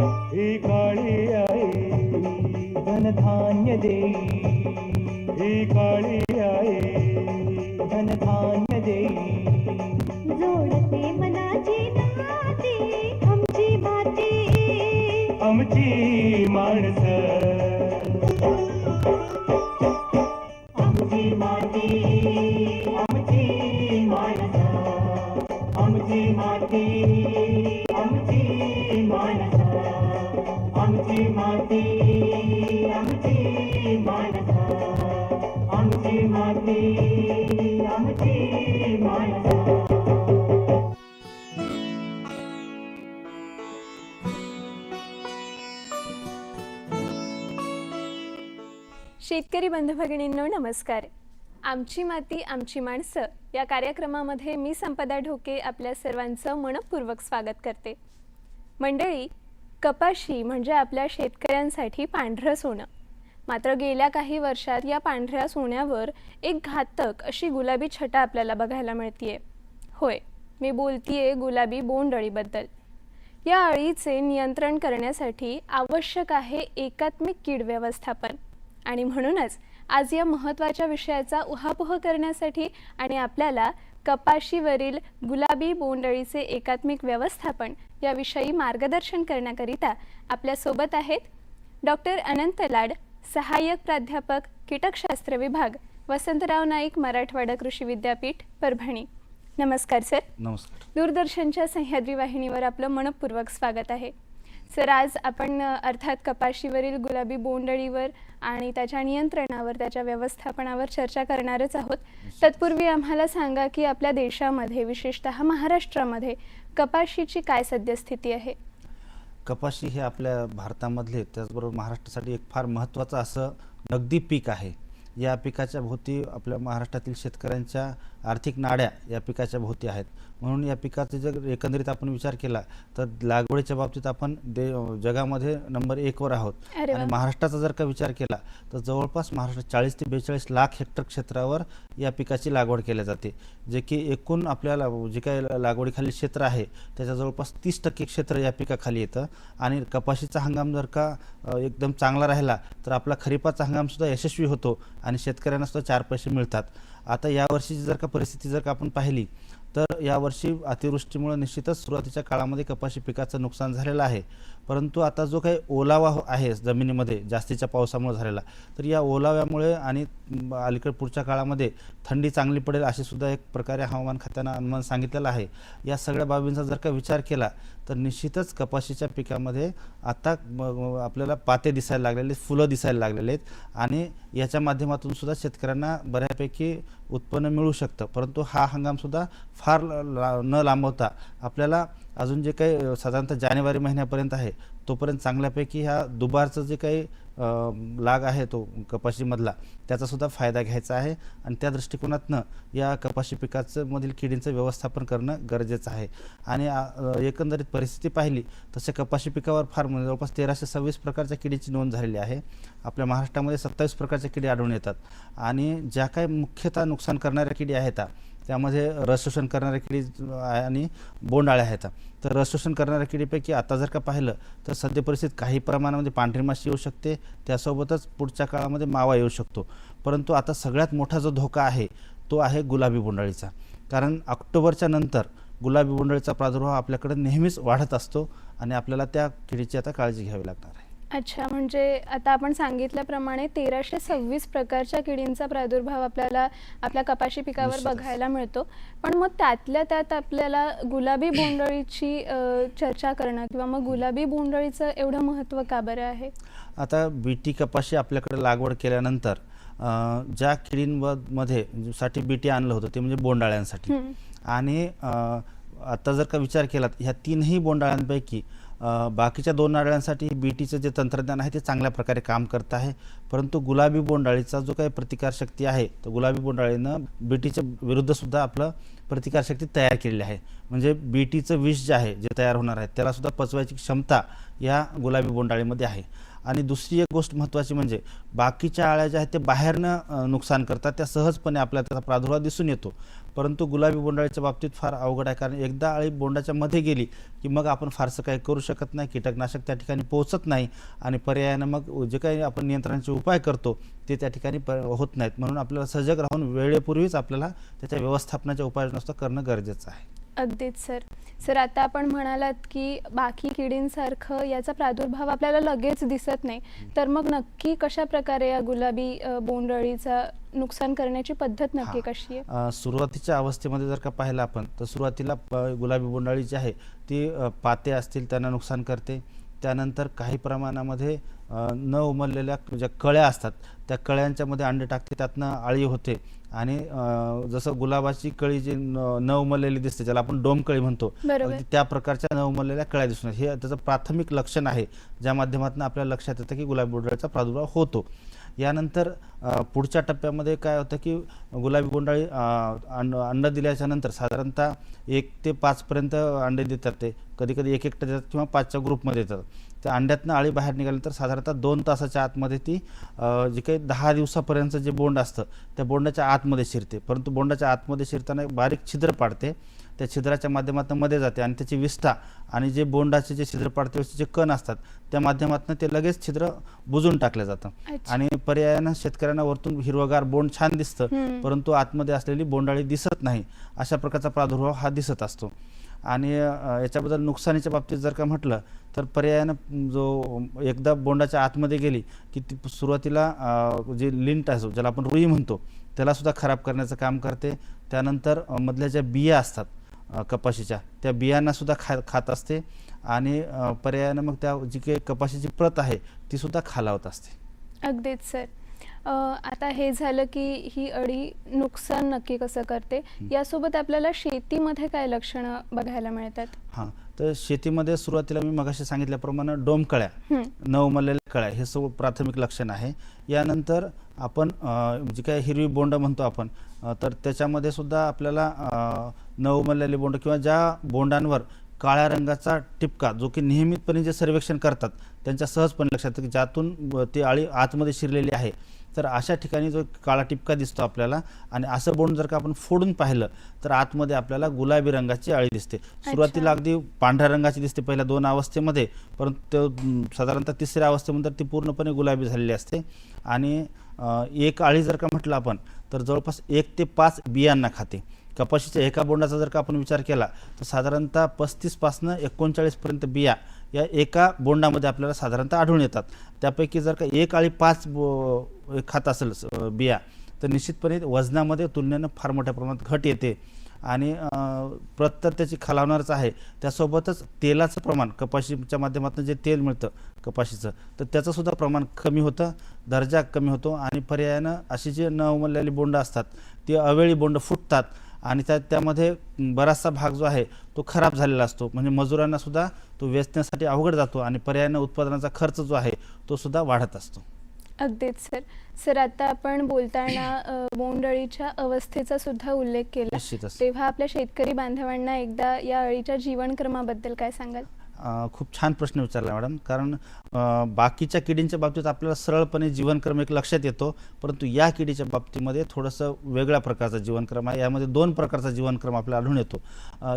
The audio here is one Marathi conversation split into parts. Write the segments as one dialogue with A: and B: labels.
A: ही काळी आई
B: धनधान्य देई
A: ही काळी आई
B: धनधान्य देई
C: जोडते मनाची नाती आमची
A: आमची माणसं.
B: आमची माती आमची माणसं. आमची माती आमची माणसं. आमची माती आमची माणसा आमची माती आमची माणसा.
D: शेतकरी बंधू भगिनींनो नमस्कार. आमची माती आमची माणसं या कार्यक्रमामध्ये मी संपदा ढोके आपल्या सर्वांचं मनपूर्वक स्वागत करते. मंडळी कपाशी म्हणजे आपल्या शेतकऱ्यांसाठी पांढरं सोनं. मात्र गेल्या काही वर्षात या पांढऱ्या सोन्यावर एक घातक अशी गुलाबी छटा आपल्याला बघायला मिळतीये. होय मी बोलतीये गुलाबी बोंडअळीबद्दल. या अळीचे नियंत्रण करण्यासाठी आवश्यक आहे एकात्मिक कीड व्यवस्थापन. आणि म्हणूनच आज या महत्त्वाच्या विषयाचा उहापोह करण्यासाठी आणि आपल्याला कपाशीवरील गुलाबी बोंडअळीचे एकात्मिक व्यवस्थापन याविषयी मार्गदर्शन करण्याकरिता आपल्यासोबत आहेत डॉक्टर अनंत लाड सहाय्यक प्राध्यापक कीटकशास्त्र विभाग वसंतराव नाईक मराठवाडा कृषी विद्यापीठ परभणी. नमस्कार सर.
E: नमस्कार.
D: दूरदर्शनच्या सह्याद्री वाहिनीवर आपलं मनपूर्वक स्वागत आहे. सर आज आपण अर्थात कपाशीवरील गुलाबी बोंडअळीवर आणि त्याच्या नियंत्रणावर त्याच्या व्यवस्थापनावर चर्चा करणारच आहोत. तत्पूर्वी आम्हाला सांगा की आपल्या देशामध्ये विशेषतः महाराष्ट्रामध्ये कपाशीची काय सद्यस्थिती आहे?
E: कपाशी हे आपल्या भारतामधले त्याचबरोबर महाराष्ट्रासाठी एक फार महत्त्वाचं असं नगदी पीक आहे. या पिकाच्या भोवती आपल्या महाराष्ट्रातील शेतकऱ्यांच्या आर्थिक नाड्या या पिकाच्या भोवती आहेत. म्हणून या पिकाचा जर एकंदरीत आपण विचार केला तर लागवडीच्या बाबतीत आपण दे जगामध्ये नंबर एकवर आहोत. आणि महाराष्ट्राचा जर का विचार केला तर जवळपास महाराष्ट्रात चाळीस ते बेचाळीस लाख हेक्टर क्षेत्रावर या पिकाची लागवड केली जाते. जे की एकूण आपल्याला जे काही लागवडीखाली क्षेत्र आहे त्याच्या जवळपास तीस टक्के क्षेत्र या पिकाखाली येतं. आणि कपाशीचा हंगाम जर का एकदम चांगला राहिला तर आपला खरीपाचा हंगामसुद्धा यशस्वी होतो आणि शेतकऱ्यांना सुद्धा चार पैसे मिळतात. आता यावर्षीची जर का परिस्थिती जर का आपण पाहिली तर यावर्षी अतिवृष्टीमुळे निश्चितच सुरुवातीच्या काळामध्ये कपाशी पिकाचं नुकसान झालेलं आहे. परंतु आता जो काही ओलावा हो- आहे जमिनीमध्ये जास्तीच्या पावसामुळे झालेला तर या ओलाव्यामुळे आणि अलीकडे पुढच्या काळामध्ये थंडी चांगली पडेल अशी सुद्धा एक प्रकारे हवामान खात्यानं अनुमान सांगितलेलं आहे. या सगळ्या बाबींचा जर का विचार केला तर निश्चितच कपाशीच्या पिकामध्ये आता आपल्याला पाते दिसायला लागलेले आहेत, फुलं दिसायला लागलेले आहेत आणि याच्या माध्यमातून सुद्धा शेतकऱ्यांना बऱ्यापैकी उत्पन्न मिळू शकतं. परंतु हा हंगामसुद्धा फार ला- न लांबवता आपल्याला अजून जे काही साधारणतः जानेवारी महिन्यापर्यंत आहे तोपर्यंत चांगल्यापैकी ह्या दुबारचं जे काही लाग आहे तो कपाशीमधला त्याचासुद्धा फायदा घ्यायचा आहे. आणि त्या दृष्टिकोनातनं या कपाशी पिकाचं मधील किडींचं व्यवस्थापन करणं गरजेचं आहे. आणि एकंदरीत परिस्थिती पाहिली तसे कपाशी पिकावर फार म्हणजे जवळपास तेराशे सव्वीस प्रकारच्या किडीची नोंद झालेली आहे. आपल्या महाराष्ट्रामध्ये सत्तावीस प्रकारच्या किडी आढळून येतात. आणि ज्या काही मुख्यतः नुकसान करणाऱ्या किडी आहेत त्यामध्ये रस शोषण करणाऱ्या किडी आणि बोंडाळ्या आहेत. तर रस शोषण करणाऱ्या किडीपैकी आता जर का पाहिलं तर सध्या परिस्थितीत काही प्रमाणामध्ये पांढरी माशी येऊ शकते. त्यासोबतच पुढच्या काळामध्ये मावा येऊ शकतो. परंतु आता सगळ्यात मोठा जो धोका आहे तो आहे गुलाबी बोंडाळीचा. कारण ऑक्टोबरच्या नंतर गुलाबी बोंडाळीचा प्रादुर्भाव आपल्याकडे नेहमीच वाढत असतो आणि आपल्याला त्या किडीची आता काळजी घ्यावी लागणार आहे.
D: अच्छा म्हणजे आता आपण सांगितल्याप्रमाणे तेराशे सव्वीस प्रकारच्या किडींचा प्रादुर्भाव आपल्याला आपल्या कपाशी पिकावर. बघायला मिळतो पण मग त्यातल्या त्यात आपल्याला गुलाबी बोंडअळीची अ, चर्चा करणं किंवा मग गुलाबी बोंडअळीचं एवढं महत्त्व का बरं आहे
E: आता बीटी कपाशी आपल्याकडे लागवड केल्यानंतर ज्या किडींमध्ये साठी बीटी आणलं होतं ते म्हणजे बोंडाळ्यांसाठी. आणि आता जर का विचार केला ह्या तीनही बोंडाळ्यांपैकी बाकीच्या दोन नारळांसाठी बीटीचं जे तंत्रज्ञान आहे ते चांगल्या प्रकारे काम करत आहे. परंतु गुलाबी बोंडाळीचा जो काही प्रतिकारशक्ती आहे तर गुलाबी बोंडाळीनं बीटीच्या विरुद्धसुद्धा आपलं प्रतिकारशक्ती तयार केलेली आहे. म्हणजे बीटीचं विष जे आहे जे तयार होणार आहे त्यालासुद्धा पचवायची क्षमता या गुलाबी बोंडाळीमध्ये आहे. आणि दुसरी एक गोष्ट महत्त्वाची म्हणजे बाकीच्या आळ्या ज्या आहेत ते बाहेरनं नुकसान करतात. त्या सहजपणे आपल्या त्याचा प्रादुर्भाव दिसून येतो. परंतु गुलाबी बोंडाळीच्या बाबतीत फार अवघड आहे. कारण एकदा अळी बोंडाच्या मध्ये गेली की मग आपण फारसं काही करू शकत नाही. कीटकनाशक त्या ठिकाणी पोहोचत नाही आणि पर्यायानं मग जे काही आपण नियंत्रणाचे उपाय करतो ते त्या ठिकाणी प होत नाहीत. म्हणून आपल्याला सजग राहून वेळेपूर्वीच आपल्याला त्याच्या व्यवस्थापनाच्या उपाययोजना करणं गरजेचं आहे.
D: अगदीच सर. सर आता आपण म्हणालात की बाकी किडींसारखं याचा प्रादुर्भाव आपल्याला लगेच दिसत नाही. तर मग नक्की कशा प्रकारे या गुलाबी बोंडअळीचा नुकसान करण्याची पद्धत नक्की. कशी आहे?
E: सुरुवातीच्या अवस्थेमध्ये जर का पाहिलं आपण तर सुरुवातीला गुलाबी बोंडाळी जी आहे ती पाते असतील त्यांना नुकसान करते. त्यानंतर काही प्रमाणामध्ये न उमललेल्या ज्या कळ्या असतात त्या कळ्यांच्यामध्ये अंडे टाकते त्यातनं आळी होते. आणि जसं गुलाबाची कळी जी न न उमललेली दिसते ज्याला आपण डोमकळी म्हणतो त्या प्रकारच्या न उमललेल्या कळ्या दिसून. हे त्याचं प्राथमिक लक्षण आहे ज्या माध्यमातून आपल्याला लक्षात येतं की गुलाबी बोंडाळीचा प्रादुर्भाव होतो. यानंतर पुढच्या टप्प्यामध्ये काय होतं की गुलाबी बोंडाळी अंड दिल्याच्या नंतर साधारणतः एक ते पाचपर्यंत अंडे देतात ते. कधी कधी एक एकटं देतात किंवा पाचच्या ग्रुपमध्ये देतात. त्या अंड्यातनं अळी बाहेर निघाल्यानंतर साधारणतः दोन तासाच्या आतमध्ये ती जे काही दहा दिवसापर्यंतचं जे बोंड असतं त्या बोंडाच्या आतमध्ये शिरते. परंतु बोंडाच्या आतमध्ये शिरताना एक बारीक छिद्र पाडते. त्या छिद्राच्या माध्यमातून मध्ये जाते आणि त्याची विष्ठा आणि जे बोंडाचे जे छिद्र पाडते जे कण असतात त्या माध्यमातून ते लगेच छिद्र बुजून टाकलं जातं. आणि पर्यायानं शेतकऱ्यांना वरतून हिरवगार बोंड छान दिसतं. परंतु आतमध्ये असलेली बोंडाळी दिसत नाही. अशा प्रकारचा प्रादुर्भाव हा दिसत असतो. आणि याच्याबद्दल नुकसानीच्या बाबतीत जर का म्हटलं तर पर्यायानं जो एकदा बोंडाच्या आतमध्ये गेली की ती सुरुवातीला जे लिंट असो ज्याला आपण रुई म्हणतो त्यालासुद्धा खराब करण्याचं काम करते. त्यानंतर मधल्या ज्या बिया असतात कपाशीच्या त्या बियांनासुद्धा खा खात असते. आणि पर्यायानं मग त्या जी काही कपाशीची प्रत आहे ती सुद्धा खालावत असते.
D: अगदीच सर. आता हे झालं की ही अळी नुकसान नक्की कसं करते? यासोबत आपल्याला शेतीमध्ये काय लक्षणं बघायला मिळतात?
E: हां तर शेतीमध्ये सुरुवातीला मी मगाशी सांगितल्याप्रमाणे डोमकळ्या. न उमललेल्या कळ्या हे सर्व प्राथमिक लक्षण आहे. यानंतर आपण जी काय हिरवी बोंड म्हणतो आपण तर त्याच्यामध्ये सुद्धा आपल्याला अ, न उमललेली बोंड किंवा ज्या बोंडांवर काळ्या रंगाचा टिपका जो की नियमितपणे जे सर्वेक्षण करतात त्यांच्या सहजपणे लक्षात की ज्यातून ती आळी आतमध्ये शिरलेली आहे. तर अशा ठिकाणी जो काळा टिपका दिसतो आपल्याला आणि असं बोंड जर का आपण फोडून पाहिलं तर आतमध्ये आपल्याला गुलाबी रंगाची आळी दिसते. सुरुवातीला अगदी पांढऱ्या रंगाची दिसते पहिल्या दोन अवस्थेमध्ये परंतु साधारणतः तिसऱ्या अवस्थेमध्ये ती पूर्णपणे गुलाबी झालेली असते. आणि एक आळी जर का म्हटलं आपण तर जवळपास एक ते पाच बियांना खाते. कपाशीच्या एका बोंडाचा जर का आपण विचार केला तर साधारणतः पस्तीसपासनं एकोणचाळीसपर्यंत बिया या एका बोंडामध्ये आपल्याला साधारणतः आढळून येतात. त्यापैकी जर का एक आळी पाच बो खात असेल बिया तर निश्चितपणे वजनामध्ये तुलनेनं फार मोठ्या प्रमाणात घट येते. आणि प्रत्तर त्याची खालावणारच आहे. त्यासोबतच तेलाचं प्रमाण कपाशीच्या माध्यमातून जे तेल मिळतं कपाशीचं तर त्याचंसुद्धा प्रमाण कमी होतं दर्जा कमी होतो. आणि पर्यायानं अशी जी न उमललेली बोंड असतात ती अवेळी बोंड फुटतात. आणि त्या त्यामध्ये बराचसा भाग जो आहे तो खराब झालेला असतो. म्हणजे मजुरांनासुद्धा तो वेचण्यासाठी अवघड जातो. आणि पर्यायानं उत्पादनाचा खर्च जो आहे तो सुद्धा वाढत असतो.
D: अगदीच सर. सर आता आपण बोलताना बोंडअळीच्या अवस्थेचा सुद्धा उल्लेख केला.
E: निश्चितच.
D: तेव्हा आपल्या शेतकरी बांधवांना एकदा या अळीच्या जीवनक्रमाबद्दल काय सांगाल?
E: अ, खूप छान प्रश्न विचारला मॅडम. कारण बाकीच्या किडींच्या बाबतीत आपल्याला सरळपणे जीवनक्रम एक लक्षात येतो परंतु या किडीच्या बाबतीमध्ये थोडंसं वेगळ्या प्रकारचा जीवनक्रम आहे. यामध्ये दोन प्रकारचा जीवनक्रम आपल्याला आढळून येतो.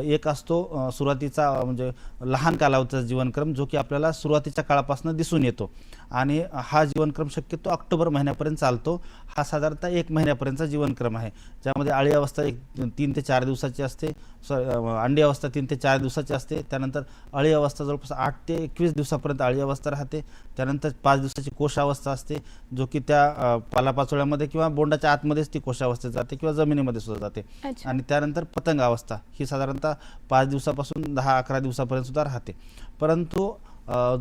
E: एक असतो सुरुवातीचा म्हणजे लहान कालावधीचा जीवनक्रम जो की आपल्याला सुरुवातीच्या काळापासून दिसून येतो. आणि हा जीवनक्रम शक्यतो ऑक्टोबर महिन्यापर्यंत चालतो. हा साधारणतः एक महिन्यापर्यंतचा जीवनक्रम आहे. ज्यामध्ये आळी अवस्था एक तीन ते चार दिवसाची असते स अंडी अवस्था तीन ते चार दिवसाची असते. त्यानंतर अळी अवस्था जवळपास आठ ते एकवीस दिवसापर्यंत अळी अवस्था राहते. त्यानंतर पाच दिवसाची कोशावस्था असते जो की त्या पालापाचोळ्यामध्ये किंवा बोंडाच्या आतमध्येच ती कोशावस्थेत जाते किंवा जमिनीमध्ये सुद्धा जाते. आणि त्यानंतर पतंग अवस्था ही साधारणतः पाच दिवसापासून दहा अकरा दिवसापर्यंत सुद्धा राहते. परंतु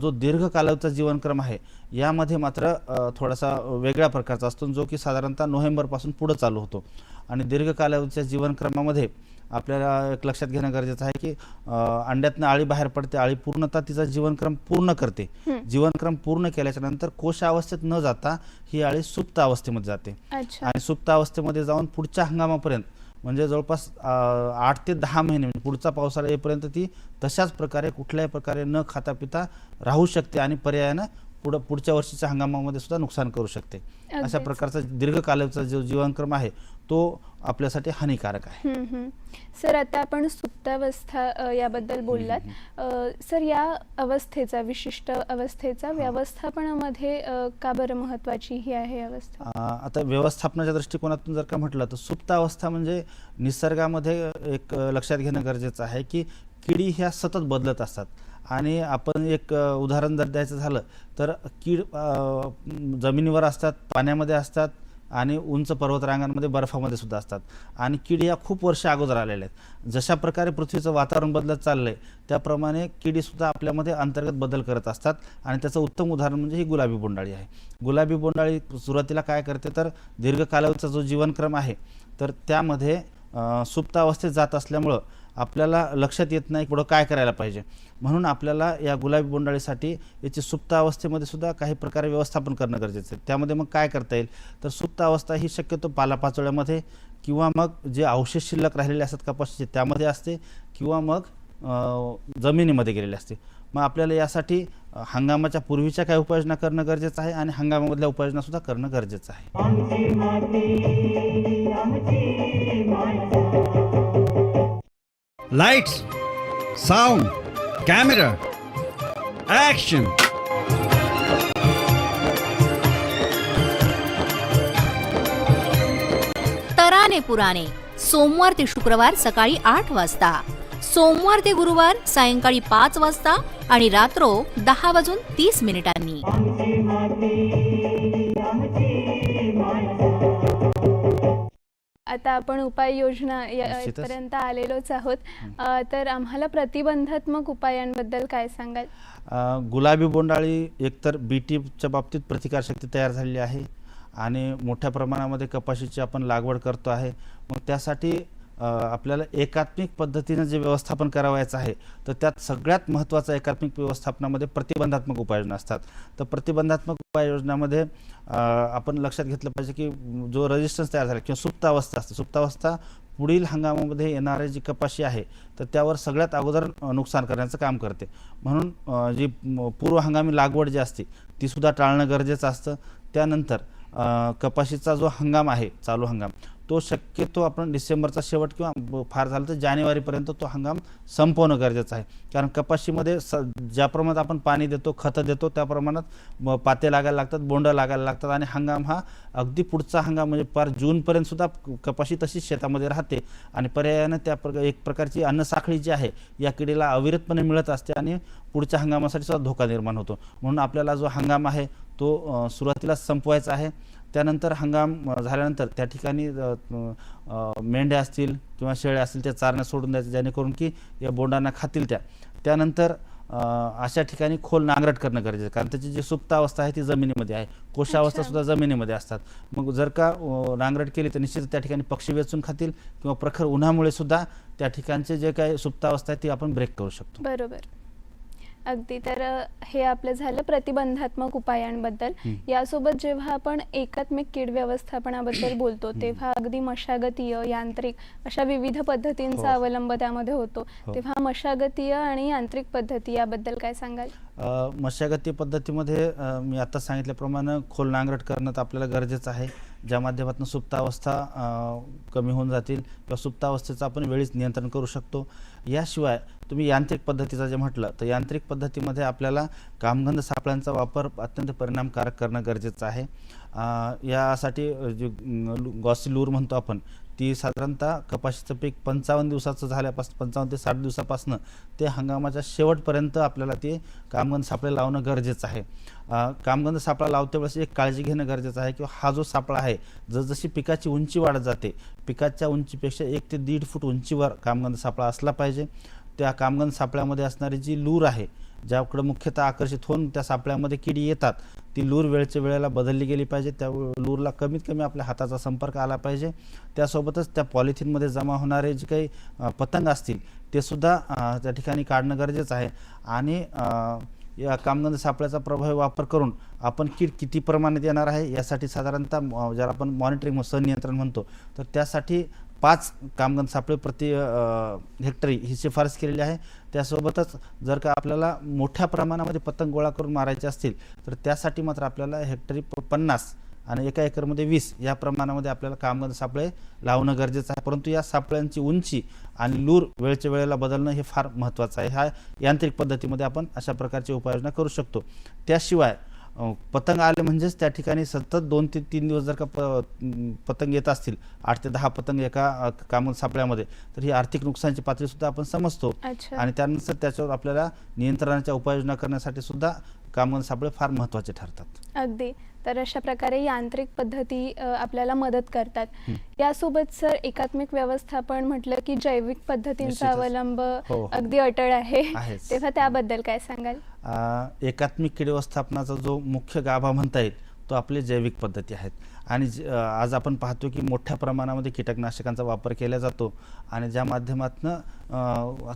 E: जो दीर्घ कालावधीचा जीवनक्रम आहे यामध्ये मात्र थोडासा वेगळ्या प्रकारचा असतो जो की साधारणतः नोव्हेंबरपासून पुढं चालू होतो. आणि दीर्घ कालावधीच्या जीवनक्रमामध्ये आपल्याला एक लक्षात घेणं गरजेचं आहे की अंड्यातनं आळी बाहेर पडते आळी पूर्णतः तिचा जीवनक्रम पूर्ण करते. जीवनक्रम पूर्ण केल्याच्यानंतर कोश अवस्थेत न जाता ही आळी सुप्त अवस्थेमध्ये जाते आणि सुप्त अवस्थेमध्ये जाऊन पुढच्या हंगामापर्यंत म्हणजे जवळपास आठ ते दहा महिने म्हणजे पुढचा पावसाळा येईपर्यंत ती तशाच प्रकारे कुठल्याही प्रकारे न खाता पिता राहू शकते आणि पर्यायानं पुढं पुढच्या वर्षीच्या हंगामामध्ये सुद्धा नुकसान करू शकते अशा. प्रकारचा दीर्घकालाचा जो जीवनक्रम आहे तो आपल्यासाठी हानिकारक आहे.
D: सर आता आपण सुप्तावस्था याबद्दल बोललात. सर या अवस्थेचा विशिष्ट अवस्थेचा व्यवस्थापनामध्ये का बरं महत्वाची ही आहे अवस्था?
E: आता व्यवस्थापनाच्या दृष्टिकोनातून जर का म्हटलं तर सुप्त अवस्था म्हणजे निसर्गामध्ये एक लक्षात घेणं गरजेचं आहे की किडी ह्या सतत बदलत असतात. आणि आपण एक उदाहरण जर द्यायचं झालं तर कीड जमिनीवर असतात पाण्यामध्ये असतात आणि उंच पर्वतरांगांमध्ये बर्फामध्ये सुद्धा असतात. आणि किडी या खूप वर्ष अगोदर आलेल्या आहेत. जशा प्रकारे पृथ्वीचं वातावरण बदलत चाललं आहे त्याप्रमाणे किडीसुद्धा आपल्यामध्ये अंतर्गत बदल करत असतात. आणि त्याचं उत्तम उदाहरण म्हणजे ही गुलाबी बोंडाळी आहे. गुलाबी बोंडाळी सुरुवातीला काय करते? तर दीर्घ कालावधीचा जो जीवनक्रम आहे तर त्यामध्ये सुप्तावस्थेत अवस्थेत जात असल्यामुळं आपल्याला लक्षात येत नाही पुढं काय करायला पाहिजे. म्हणून आपल्याला या गुलाबी बोंडाळीसाठी याची सुप्त अवस्थेमध्ये सुद्धा काही प्रकारे व्यवस्थापन करणं गरजेचं आहे. त्यामध्ये मग काय करता येईल? तर सुप्त अवस्था ही शक्यतो पालापाचोळ्यामध्ये किंवा मग जे अवशेष शिल्लक राहिलेले असतात कपाशीचे त्यामध्ये असते किंवा मग जमिनीमध्ये गेलेले असते. मग आपल्याला यासाठी हंगामाच्या पूर्वीच्या काही उपाययोजना करणं गरजेचं आहे आणि हंगामामधल्या उपाययोजना सुद्धा करणं गरजेचं आहे.
B: लाईट्स माती आमची माणसं
F: तराने पुराणे. सोमवार ते शुक्रवार सकाळी आठ वाजता. सोमवार ते गुरुवार सायंकाळी पाच वाजता आणि रात्रो दहा वाजून तीस मिनिटांनी.
D: आता आपण उपाययोजना. इथपर्यंत आलेलोच आहोत. तर आम्हाला प्रतिबंधात्मक उपायांबद्दल काय सांगाल?
E: गुलाबी बोंडाळी एकतर बी टीच्या बाबतीत प्रतिकारशक्ती तयार झालेली आहे आणि मोठ्या प्रमाणामध्ये कपाशीची आपण लागवड करतो आहे. मग त्यासाठी आपल्याला एकात्मिक पद्धतीनं जे व्यवस्थापन करावायचं आहे तर त्यात सगळ्यात महत्त्वाचं एकात्मिक व्यवस्थापनामध्ये प्रतिबंधात्मक उपाययोजना असतात. तर प्रतिबंधात्मक उपाययोजनामध्ये आपण लक्षात घेतलं पाहिजे की जो रजिस्टन्स तयार झाला किंवा सुप्तावस्था असते. सुप्तावस्था पुढील हंगामामध्ये येणारी जी कपाशी आहे तर त्यावर सगळ्यात अगोदर नुकसान करण्याचं काम करते. म्हणून जी पूर्व हंगामी लागवड जी असते तीसुद्धा टाळणं गरजेचं असतं. त्यानंतर कपाशीचा जो हंगाम आहे चालू हंगाम तो शक्यतो आपण डिसेंबरचा शेवट किंवा फार झालं तर जानेवारीपर्यंत तो हंगाम संपवणं गरजेचं आहे. कारण कपाशीमध्ये स ज्या प्रमाणात आपण पाणी देतो खतं देतो त्या प्रमाणात पाते लागायला लागतात बोंडं लागायला लागतात आणि हंगाम हा अगदी पुढचा हंगाम म्हणजे फार जूनपर्यंत सुद्धा कपाशी तशीच शेतामध्ये राहते आणि पर्यायानं त्या प्र एक प्रकारची अन्नसाखळी जी आहे या किडीला अविरतपणे मिळत असते आणि पुढच्या हंगामासाठी सुद्धा धोका निर्माण होतो. म्हणून आपल्याला जो हंगाम आहे तो सुरुवातीला संपवायचा आहे. त्यानंतर हंगाम झाल्यानंतर त्या ठिकाणी मेंढ्या असतील किंवा शेळ्या असतील त्या चारणं सोडून द्यायचं जेणेकरून की या बोंडांना खातील त्या. त्यानंतर अशा ठिकाणी खोल नांगरट करणं गरजेचं आहे. कारण त्याची जी सुप्त अवस्था आहे ती जमिनीमध्ये आहे. कोशावस्था. सुद्धा जमिनीमध्ये असतात. मग जर का नांगरट केली तर निश्चित त्या ठिकाणी पक्षी वेचून खातील किंवा प्रखर उन्हामुळे सुद्धा त्या ठिकाणचे जे काही सुप्तावस्था आहे ती आपण ब्रेक करू शकतो.
D: बरोबर. अगदी. तर हे आपलं झालं प्रतिबंधात्मक उपायांबद्दल. यासोबत जेव्हा आपण एकात्मिक कीड व्यवस्थापनाबद्दल बोलतो तेव्हा अगदी मशागतीय यांत्रिक अशा विविध पद्धतींचा
E: हो.
D: अवलंब त्यामध्ये होतो.
E: हो.
D: तेव्हा मशागतीय आणि यांत्रिक पद्धती याबद्दल काय सांगाल?
E: मशागती पद्धतीमध्ये मी आता सांगितल्याप्रमाणे खोल नांगरट करणं तर आपल्याला गरजेचं आहे. ज्या माध्यमातून सुप्तावस्था कमी होऊन जातील किंवा सुप्तावस्थेचं आपण वेळीच नियंत्रण करू शकतो. याशिवाय तुम्ही यांत्रिक पद्धतीचं जे म्हटलं तर यांत्रिक पद्धतीमध्ये आपल्याला कामगंध सापळ्यांचा वापर अत्यंत परिणामकारक करणं गरजेचं आहे. यासाठी जे जी गॉसी लूर म्हणतो आपण ती साधारणतः कपाशीचं पीक पंचावन्न दिवसाचं झाल्यापासून पंचावन्न ते साठ दिवसापासून ते हंगामाच्या शेवटपर्यंत आपल्याला ते कामगंध सापळे लावणं गरजेचं आहे. कामगंध सापळा लावते वेळेस एक काळजी घेणं गरजेचं आहे किंवा हा जो सापळा आहे जसजशी पिकाची उंची वाढत जाते पिकाच्या उंचीपेक्षा एक ते दीड फूट उंचीवर कामगंध सापळा असला पाहिजे. त्या कामगंध सापळ्यामध्ये असणारी जी लूर आहे ज्याकडे मुख्यतः आकर्षित होऊन त्या सापळ्यामध्ये किडी येतात ती लूर वेळच्या वेळेला बदलली गेली पाहिजे. त्या लूरला कमीत कमी आपल्या हाताचा संपर्क आला पाहिजे. त्यासोबतच त्या पॉलिथिनमध्ये जमा होणारे जे काही पतंग असतील ते सुद्धा त्या ठिकाणी काढणं गरजेचं आहे. आणि या कामगंध सापळ्याचा प्रभावी वापर करून आपण कीड किती प्रमाणात येणार आहे यासाठी साधारणतः म- ज्याला आपण मॉनिटरिंग संनियंत्रण म्हणतो तर त्यासाठी पाच कामगंध सापळे प्रति हेक्टरी ही शिफारस केलेली आहे. त्यासोबतच जर का आपल्याला मोठ्या प्रमाणामध्ये पतंग गोळा करून मारायचे असतील तर त्यासाठी मात्र आपल्याला हेक्टरी पन्नास आणि एका एकरमध्ये वीस या प्रमाणामध्ये आपल्याला कामगंध सापळे लावणं गरजेचं आहे. परंतु या सापळ्यांची उंची आणि लूर वेळच्या वेळेला बदलणं हे फार महत्त्वाचं आहे. ह्या यांत्रिक पद्धतीमध्ये आपण अशा प्रकारची उपाययोजना करू शकतो. त्याशिवाय पतंग आले म्हणजेच त्या ठिकाणी सतत दोन ते तीन दिवस जर का प पतंग येत असतील आठ ते दहा पतंग एका कामगंध सापळ्यामध्ये तर ही आर्थिक नुकसानची पातळीसुद्धा आपण समजतो. आणि त्यानंतर त्याच्यावर आपल्याला नियंत्रणाच्या उपाययोजना करण्यासाठी सुद्धा कामगंध सापळे फार महत्त्वाचे ठरतात.
D: अगदी. तर अशा प्रकारे यांत्रिक पद्धती अ, आपल्याला मदत करतात. यासोबत सर एकात्मिक व्यवस्थापन म्हटलं की जैविक पद्धतींचा. अवलंब
E: हो, हो.
D: अगदी अटळ आहे.
E: आहेच.
D: तेव्हा त्याबद्दल काय सांगाल?
E: एकात्मिक कीड व्यवस्थापनाचा जो मुख्य गाभा म्हणता येईल तो आपले जैविक पद्धती आहेत. आणि ज- अ, आज आपण पाहतो की मोठ्या प्रमाणामध्ये कीटकनाशकांचा वापर केला जातो आणि ज्या माध्यमातून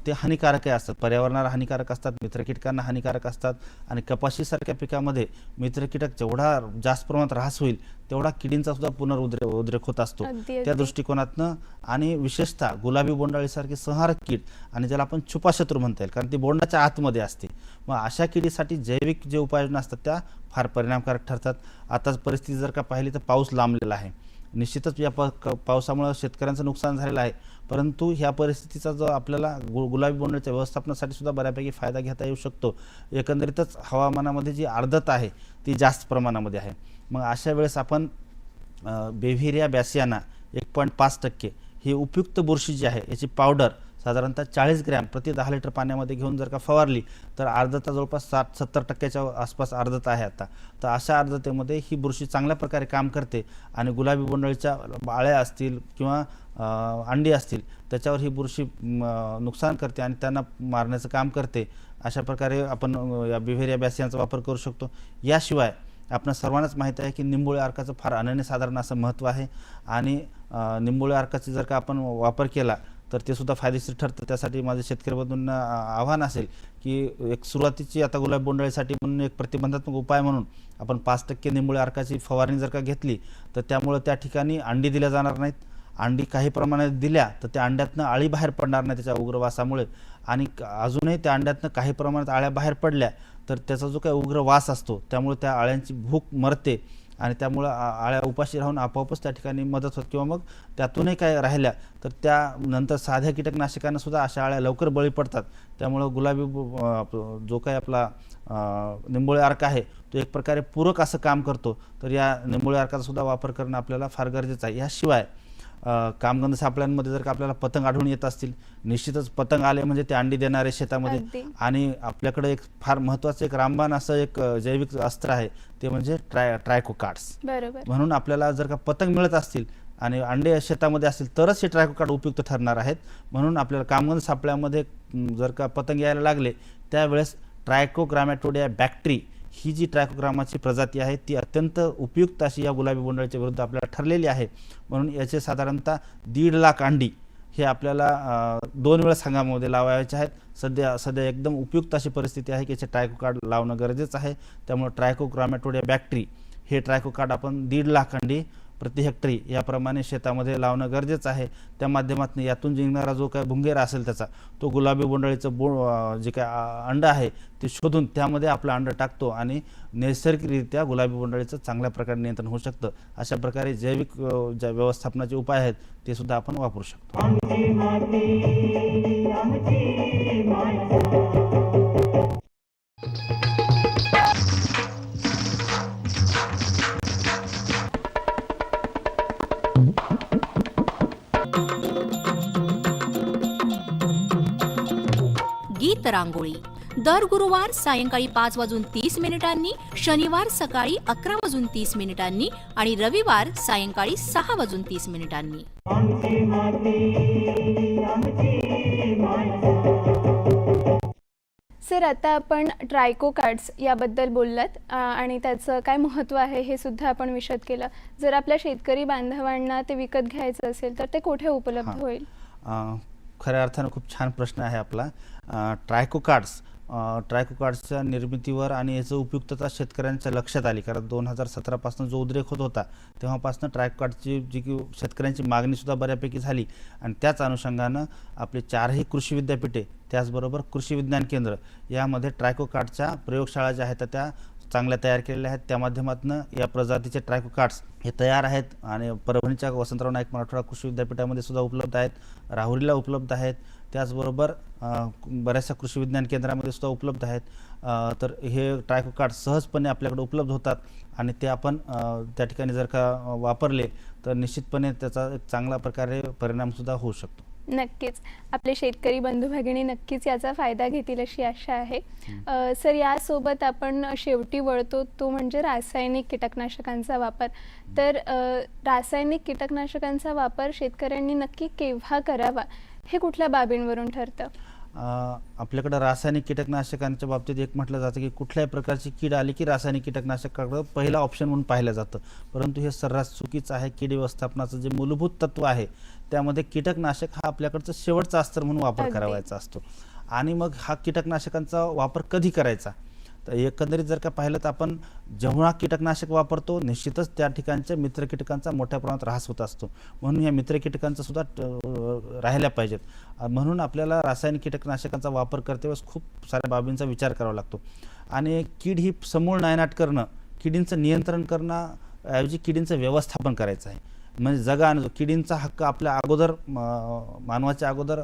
E: ते हानिकारक आहे असतात. पर्यावरणाला हानिकारक असतात मित्र कीटकांना हानिकारक असतात आणि कपाशीसारख्या पिकामध्ये मित्र कीटक जेवढा जास्त प्रमाणात ऱ्हास होईल तेवढा किडींचा सुद्धा पुनरुद्रेक उद्रेक होत असतो. त्या. दृष्टिकोनातनं आणि विशेषतः गुलाबी बोंडाळीसारखी संहारक कीड आणि ज्याला आपण छुपा शत्रू म्हणता येईल कारण ती बोंडाच्या आतमध्ये असते. मग अशा किडीसाठी जैविक जे उपाययोजना असतात त्या फार परिणामकारक ठरतात. आताच परिस्थिती जर का पाहिली तर पाऊस लांबलेला आहे. निश्चितच या पावसामुळं शेतकऱ्यांचं नुकसान झालेलं आहे. परंतु ह्या परिस्थितीचा जो आपल्याला गु गुलाबी बोंडाच्या व्यवस्थापनासाठी सुद्धा बऱ्यापैकी फायदा घेता येऊ शकतो. एकंदरीतच हवामानामध्ये जी आर्द्रता आहे ती जास्त प्रमाणामध्ये आहे. मग अशा वेळेस आपण बेव्हिरिया बॅसियाना एक पॉईंट पाच टक्के ही उपयुक्त बुरशी जी आहे याची पावडर साधारणतः चाळीस ग्रॅम प्रति दहा लिटर पाण्यामध्ये घेऊन जर का फवारली तर आर्द्रता जवळपास साठ सत्तर टक्क्याच्या आसपास आर्द्रता आहे आता. तर अशा आर्द्रतेमध्ये ही बुरशी चांगल्या प्रकारे काम करते आणि गुलाबी बोंडळीच्या बाळ्या असतील किंवा अंडी असतील त्याच्यावर ही बुरशी नुकसान करते आणि त्यांना मारण्याचं काम करते. अशा प्रकारे आपण या बिव्हेरिया बॅसियांचा वापर करू शकतो. याशिवाय आपण सर्वांनाच माहीत आहे की निंबोळी अर्काचं फार अनन्यसाधारण असं महत्त्व आहे. आणि अ, निंबोळी अर्काची जर का आपण वापर केला तर ते सुद्धा फायदेशीर ठरतं. त्यासाठी माझे शेतकरी बंधूंना आव्हान असेल की एक सुरुवातीची आता गुलाब बोंडळीसाठी म्हणून एक प्रतिबंधात्मक उपाय म्हणून आपण पाच टक्के निंबुळे अर्काची फवारणी जर का घेतली तर त्यामुळं त्या ठिकाणी अंडी दिल्या जाणार नाहीत. अंडी काही प्रमाणात दिल्या तर त्या अंड्यातनं आळी बाहेर पडणार नाही त्याच्या उग्रवासामुळे. आणि अजूनही त्या अंड्यातनं काही प्रमाणात आळ्या बाहेर पडल्या तर त्याचा जो काही उग्र वास असतो त्यामुळे त्या आळ्यांची भूक मरते. आणि त्यामुळं आ- आळ्या उपाशी राहून आपोआपच त्या ठिकाणी मदत होत. किंवा मग त्यातूनही काय राहिल्या तर त्यानंतर साध्या कीटकनाशकांना सुद्धा अशा आळ्या लवकर बळी पडतात. त्यामुळं गुलाबी आप- जो काही आपला निंबोळी अर्क आहे तो एक प्रकारे पूरक असं काम करतो. तर या निंबोळी अर्काचा सुद्धा वापर करणं आपल्याला फार गरजेचं आहे. याशिवाय कामगंध सापळ्यांमध्ये जर का आपल्याला पतंग आढळून येत असतील निश्चितच पतंग आले म्हणजे ते अंडी देणारे शेतामध्ये. आणि आपल्याकडे एक फार महत्त्वाचं एक रामबाण असं एक जैविक अस्त्र आहे ते म्हणजे ट्राय ट्रायको कार्ड्स
D: बरोबर.
E: म्हणून आपल्याला जर का पतंग मिळत असतील आणि अंडे शेतामध्ये असतील तरच हे ट्रायको कार्ड उपयुक्त ठरणार आहेत. म्हणून आपल्याला कामगंध सापळ्यामध्ये जर का पतंग यायला लागले त्यावेळेस ट्रायकोग्रामॅटोडिया बॅक्ट्री ही जी ट्रायकोग्रामाची प्रजाती आहे ती अत्यंत उपयुक्त अशी या गुलाबी बोंडाळीच्या विरुद्ध आपल्याला ठरलेली आहे. म्हणून याचे साधारणतः दीड लाख अंडी हे आपल्याला दोन वेळा संघामध्ये लावायचे आहेत. सध्या सध्या एकदम उपयुक्त अशी परिस्थिती आहे की याचे ट्रायको कार्ड लावणं गरजेचं आहे. त्यामुळे ट्रायकोग्रामॅटोडिया बॅक्टरी हे ट्रायको कार्ड आपण दीड लाख अंडी प्रति हेक्टरी याप्रमाणे शेतामध्ये लावणं गरजेचं आहे. त्या माध्यमातून यातून जिंकणारा जो काय भुंगेरा असेल त्याचा तो गुलाबी बोंडळीचं बो जे काय अंडं अंड आहे ते शोधून त्यामध्ये आपलं अंडं टाकतो आणि नैसर्गिकरित्या गुलाबी बोंडळीचं चांगल्या प्रकारे नियंत्रण होऊ शकतं. अशा प्रकारे जैविक ज्या व्यवस्थापनाचे उपाय आहेत ते सुद्धा आपण वापरू शकतो.
F: गीत रांगोळी दर गुरुवार सायंकाळी पाच वाजून तीस मिनिटांनी शनिवार सकाळी अकरा वाजून तीस मिनिटांनी आणि रविवार सायंकाळी सहा वाजून तीस मिनिटांनी.
D: सर आता आपण ट्रायको कार्ड्स याबद्दल बोललात आणि त्याचं काय महत्त्व आहे हे सुद्धा आपण विशद केलं. जर आपल्या शेतकरी बांधवांना ते विकत घ्यायचं असेल तर ते कुठे उपलब्ध. होईल?
E: खऱ्या अर्थानं खूप छान प्रश्न आहे आपला. ट्रायकोकार्ड्स ट्रायकोकार्ड्सच्या निर्मितीवर आणि याचं उपयुक्तता शेतकऱ्यांच्या लक्षात आली. कारण दोन हजार सतरापासून जो उद्रेक होत होता तेव्हापासून ट्रायकोकार्डची जी की शेतकऱ्यांची मागणीसुद्धा बऱ्यापैकी झाली. आणि त्याच अनुषंगानं आपले चारही कृषी विद्यापीठे त्याचबरोबर कृषी विज्ञान केंद्र यामध्ये ट्रायकोकार्डच्या प्रयोगशाळा ज्या आहेत त्या चांगल्या तयार केलेल्या आहेत. त्या माध्यमातून या प्रजातीचे ट्रॅक कार्ड्स हे तयार आहेत आणि परभणीच्या वसंतराव नाईक मराठवाडा कृषी विद्यापीठामध्ये सुद्धा उपलब्ध आहेत. राहुरीला उपलब्ध आहेत. त्याचबरोबर बऱ्याचशा कृषी विज्ञान केंद्रामध्ये सुद्धा उपलब्ध आहेत. तर हे ट्रायको कार्ड सहजपणे आपल्याकडे उपलब्ध होतात आणि ते आपण त्या ठिकाणी जर का वापरले तर निश्चितपणे त्याचा एक चांगला प्रकारे परिणामसुद्धा होऊ शकतो.
D: नक्कीच. आपले शेतकरी बंधू भगिनी नक्कीच याचा फायदा घेतील अशी आशा आहे. अ, सर यासोबत आपण शेवटी वळतो तो म्हणजे रासायनिक कीटकनाशकांचा वापर. तर अ, रासायनिक कीटकनाशकांचा वापर शेतकऱ्यांनी नक्की केव्हा करावा हे कुठल्या बाबींवरून ठरतं?
E: आपल्याकडं रासायनिक कीटकनाशकांच्या बाबतीत एक म्हटलं जातं की कुठल्याही प्रकारची कीड आली की रासायनिक कीटकनाशकाकडं पहिला ऑप्शन म्हणून पाहिलं जातं. परंतु हे सर्रास चुकीचं आहे. कीड व्यवस्थापनाचं जे मूलभूत तत्व आहे त्यामध्ये कीटकनाशक हा आपल्याकडचं शेवटचा अस्त्र म्हणून वापर. करावायचा असतो. आणि मग हा कीटकनाशकांचा वापर कधी करायचा? तर एकंदरीत जर का पाहिलं तर आपण जेव्हा कीटकनाशक वापरतो निश्चितच त्या ठिकाणच्या मित्र कीटकांचा मोठ्या प्रमाणात ऱ्हास होत असतो. म्हणून या मित्र कीटकांचा सुद्धा राहिल्या पाहिजेत. म्हणून आपल्याला रासायनिक कीटकनाशकांचा वापर करते वेळेस खूप साऱ्या बाबींचा विचार करावा लागतो. आणि कीड ही समूळ नायनाट करणं किडींचं नियंत्रण करणं ऐवजी किडींचं व्यवस्थापन करायचं आहे. म्हणजे जगा किडींचा हक्क आपल्या अगोदर म, मानवाच्या अगोदर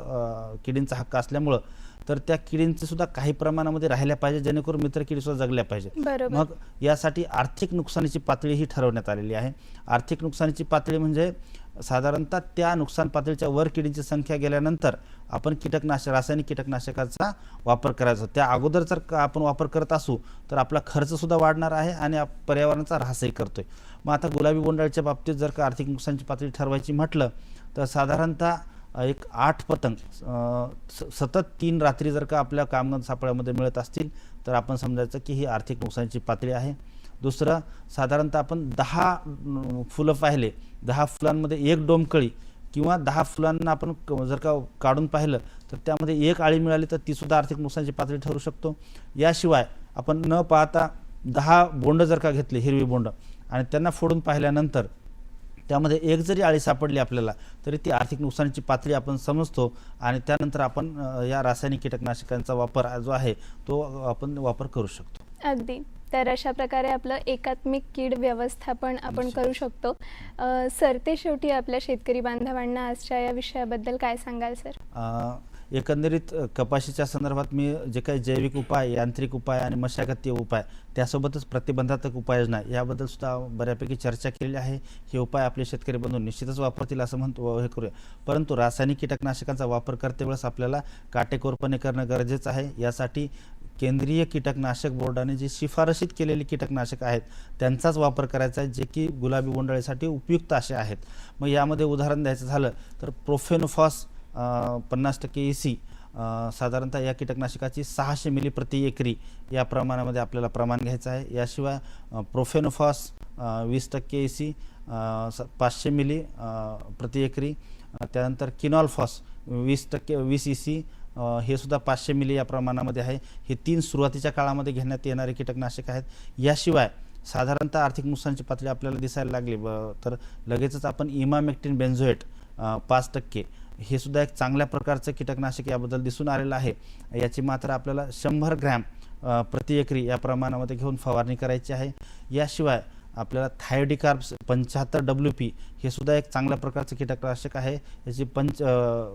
E: किडींचा हक्क असल्यामुळं तर त्या किडींचे सुद्धा काही प्रमाणामध्ये राहिल्या पाहिजे जेणेकरून मित्र किडी सुद्धा जगल्या
D: बरोबर.
E: मग यासाठी आर्थिक नुकसानीची पातळी ही ठरवण्यात आलेली आहे. आर्थिक नुकसानीची पातळी म्हणजे साधारणतः त्या नुकसान पातळीच्या वर किडींची संख्या गेल्यानंतर आपण कीटकनाशक रासायनिक कीटकनाशकाचा वापर करायचा. त्या अगोदर जर आपण वापर करत असू तर आपला खर्च सुद्धा वाढणार आहे आणि पर्यावरणाचा ऱ्हासही करतोय. मग आता गुलाबी बोंडाळीच्या बाबतीत जर का आर्थिक नुकसानीची पातळी ठरवायची म्हटलं तर साधारणतः एक आठ पतंग स- सतत तीन रात्री जर का आपल्या कामगार सापळ्यामध्ये मिळत असतील तर आपण समजायचं की ही आर्थिक नुकसानीची पातळी आहे. दुसरं साधारणतः आपण दहा फुलं पाहिले दहा फुलांमध्ये एक डोमकळी किंवा दहा फुलांना आपण क- जर का काढून पाहिलं तर त्यामध्ये एक आळी मिळाली तर तीसुद्धा आर्थिक नुकसानीची पातळी ठरू शकतो. याशिवाय आपण न पाहता दहा बोंड जर का घेतले हिरवी बोंड आणि त्यांना फोडून पाहिल्यानंतर त्यामध्ये एक जरी आळी सापडली आपल्याला तरी ती आर्थिक नुकसानीची पातळी आपण समजतो आणि त्यानंतर आपण या रासायनिक कीटकनाशकांचा वापर जो आहे तो आपण वापर करू शकतो.
D: अगदी. तर अशा प्रकारे आपलं एकात्मिक कीड व्यवस्थापन आपण करू शकतो. सर ते शेवटी आपल्या शेतकरी बांधवांना आजच्या या विषयाबद्दल काय सांगाल सर?
E: एकंदरीत कपाशीच्या संदर्भात मी जे काही जैविक उपाय यांत्रिक उपाय आणि मशागतीय उपाय त्यासोबतच प्रतिबंधात्मक उपाययोजना याबद्दल सुद्धा बऱ्यापैकी चर्चा केलेली आहे. हे उपाय आपले शेतकरी बंधू निश्चितच वापरतील असं म्हणतो हे करूया. परंतु रासायनिक कीटकनाशकांचा वापर करते वेळेस आपल्याला काटेकोरपणे करणं गरजेचं आहे. यासाठी केंद्रीय कीटकनाशक बोर्डाने जी शिफारशीत केलेली कीटकनाशक आहेत त्यांचाच वापर करायचा आहे जे की गुलाबी बोंडाळीसाठी उपयुक्त असे आहेत. मग यामध्ये उदाहरण द्यायचं झालं तर प्रोफेनोफॉस पन्नास टक्के ए सी साधारणतः या कीटकनाशकाची सहाशे मिली प्रति एकरी या प्रमाणामध्ये आपल्याला प्रमाण घ्यायचं आहे. याशिवाय प्रोफेनोफॉस वीस टक्के ए सी पाचशे मिली प्रति एकरी. त्यानंतर किनॉलफॉस वीस टक्के वीस ई सी हे सुद्धा पाचशे मिली या प्रमाणामध्ये आहे. हे तीन सुरुवातीच्या काळामध्ये घेण्यात येणारे कीटकनाशक आहेत. याशिवाय साधारणतः आर्थिक नुकसानची पातळी आपल्याला दिसायला लागली. ब- तर लगेचच आपण इमामेक्टिन बेन्झोएट पाच टक्के हे सुद्धा एक चांगल्या प्रकारचं कीटकनाशक याबद्दल दिसून आलेलं आहे. याची मात्र आपल्याला शंभर ग्रॅम प्रति एकरी या प्रमाणामध्ये घेऊन फवारणी करायची आहे. याशिवाय आपल्याला थायोडिकार्ब्स पंच्याहत्तर डब्ल्यू पी हे सुद्धा एक चांगल्या प्रकारचं कीटकनाशक आहे. याची पंच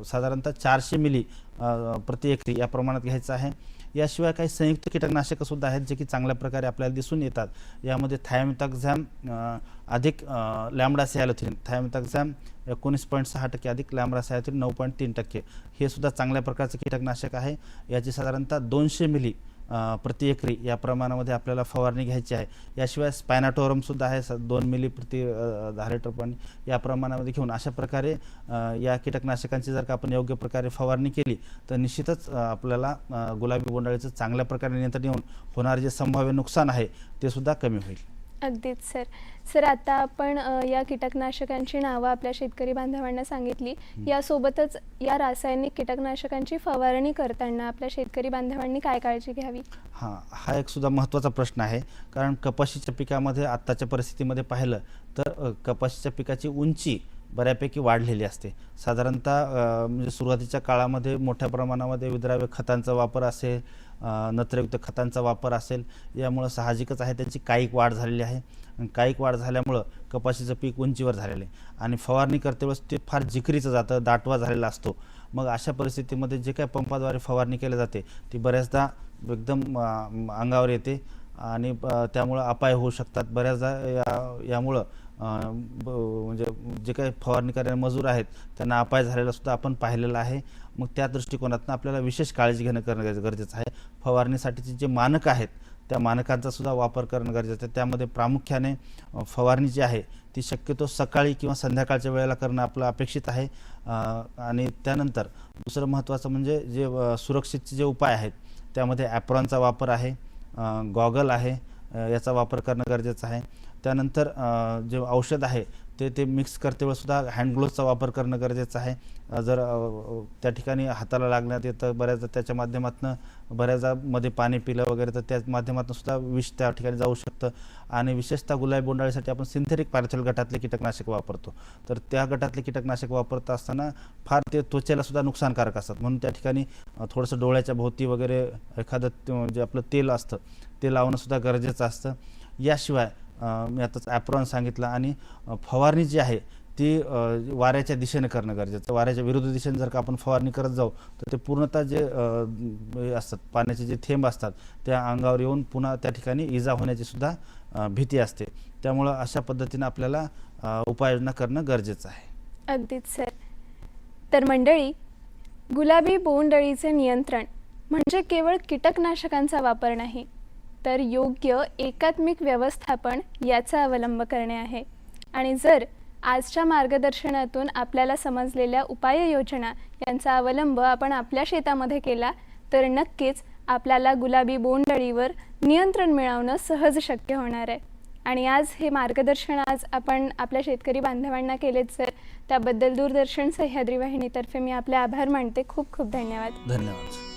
E: साधारणतः चारशे मिली प्रति एकरी या प्रमाणात घ्यायचं आहे. याशिवाय काही संयुक्त कीटकनाशकं सुद्धा आहेत जे की चांगल्या प्रकारे आपल्याला दिसून येतात. यामध्ये थायमिताक्झॅम अधिक लॅमडा सॅलोथिन थायमिताक्झॅम एकोणीस पॉईंट सहा टक्के अधिक लॅमडा सॅलोथिन नऊ पॉईंट तीन टक्के. हे सुद्धा चांगल्या प्रकारचं कीटकनाशक आहे. याची साधारणतः दोनशे मिली प्रति एकरी या प्रमाणामध्ये आपल्याला फवारणी घ्यायची आहे. याशिवाय स्पॅनाटोरमसुद्धा आहे. स- दोन मिली प्रति अ, दहा लिटर पाणी या प्रमाणामध्ये घेऊन अशा प्रकारे या कीटकनाशकांची जर का आपण योग्य प्रकारे फवारणी केली तर निश्चितच आपल्याला गुलाबी बोंडाळीचं चांगल्या प्रकारे नियंत्रण येऊन होणारे जे संभाव्य नुकसान आहे ते सुद्धा कमी होईल.
D: अगदीच सर. सर आता आपण अ, या कीटकनाशकांची नावं आपल्या शेतकरी बांधवांना सांगितली. यासोबतच या रासायनिक कीटकनाशकांची फवारणी करताना आपल्या शेतकरी बांधवांनी काय काळजी घ्यावी?
E: हां हा एक सुद्धा महत्त्वाचा प्रश्न आहे. कारण कपाशीच्या पिकामध्ये आत्ताच्या परिस्थितीमध्ये पाहिलं तर अ, कपाशीच्या पिकाची उंची बऱ्यापैकी वाढलेली असते. साधारणतः अ, म्हणजे सुरुवातीच्या काळामध्ये मोठ्या प्रमाणामध्ये विद्राव्य खतांचा वापर असेल नत्रयुक्त खतांचा वापर असेल यामुळं साहजिकच आहे त्यांची कायिक वाढ झालेली आहे. कायिक वाढ झाल्यामुळं कपाशीचं पीक उंचीवर झालेलं आहे. आणि फवारणी करतेवेळेस ते फार जिकरीचं जातं दाटवा झालेला असतो. मग अशा परिस्थितीमध्ये जे काही पंपाद्वारे फवारणी केली जाते ती बऱ्याचदा एकदम अंगावर येते आणि त्यामुळं अपाय होऊ शकतात. बऱ्याचदा या यामुळं ब- म्हणजे जे काही फवारणी करणारे मजूर आहेत त्यांना अपाय झालेला सुद्धा आपण पाहिलेला आहे. मग त्या दृष्टिकोनातून आपल्याला विशेष काळजी घेणं करणं गरजे- गरजेचं आहे. फवारणीसाठीचे जे मानक आहेत त्या मानकांचा सुद्धा वापर करणं गरजेचं आहे. त्यामध्ये प्रामुख्याने फवारणी जी आहे ती शक्यतो सकाळी किंवा संध्याकाळच्या वेळेला करणं आपलं अपेक्षित आहे. आणि त्यानंतर दुसरं महत्त्वाचं म्हणजे जे सुरक्षितचे जे उपाय आहेत त्यामध्ये ॲप्रॉनचा वापर आहे गॉगल आहे याचा वापर करणं गरजेचं आहे. त्यानंतर जे औषध आहे ते ते मिक्स करते वेळेसुद्धा हँडग्लोव्हजचा वापर करणं गरजेचं आहे. जर त्या ठिकाणी हाताला लागण्यात येतं बऱ्याचदा त्याच्या माध्यमातून बऱ्याचदा मध्ये पाणी पिलं वगैरे तर त्या माध्यमातून सुद्धा विष त्या ठिकाणी जाऊ शकतं. आणि विशेषतः गुलाबी बोंडाळीसाठी आपण सिंथेटिक पॅरेथॉल गटातले कीटकनाशक वापरतो. तर त्या गटातले कीटकनाशक वापरत असताना फार ते त्वचेला सुद्धा नुकसानकारक असतात. म्हणून त्या ठिकाणी थोडंसं डोळ्याच्या भोवती वगैरे एखादं जे म्हणजे आपलं तेल असतं ते लावणं सुद्धा गरजेचं असतं. याशिवाय मी आताच ॲप्रॉन सांगितलं आणि फवारणी जी आहे ती वाऱ्याच्या दिशेने करणं गरजेचं. वाऱ्याच्या विरुद्ध दिशेने जर का आपण फवारणी करत जाऊ तर ते पूर्णतः जे असतात पाण्याचे जे थेंब असतात त्या अंगावर येऊन पुन्हा त्या ठिकाणी इजा होण्याची सुद्धा भीती असते. त्यामुळं अशा पद्धतीनं आपल्याला उपाययोजना करणं गरजेचं आहे.
D: अगदीच सर. तर मंडळी गुलाबी बोंडअळीचे नियंत्रण म्हणजे केवळ कीटकनाशकांचा वापर नाही तर योग्य एकात्मिक व्यवस्थापन याचा अवलंब करणे आहे. आणि जर आजच्या मार्गदर्शनातून आपल्याला समजलेल्या उपाययोजना यांचा अवलंब आपण आपल्या शेतामध्ये केला तर नक्कीच आपल्याला गुलाबी बोंडअळीवर नियंत्रण मिळवणं सहज शक्य होणार आहे. आणि आज हे मार्गदर्शन आज आपण आपल्या शेतकरी बांधवांना केलेत सर. त्याबद्दल दूरदर्शन सह्याद्री वाहिनीतर्फे मी आपले आभार मानते. खूप खूप धन्यवाद.
E: धन्यवाद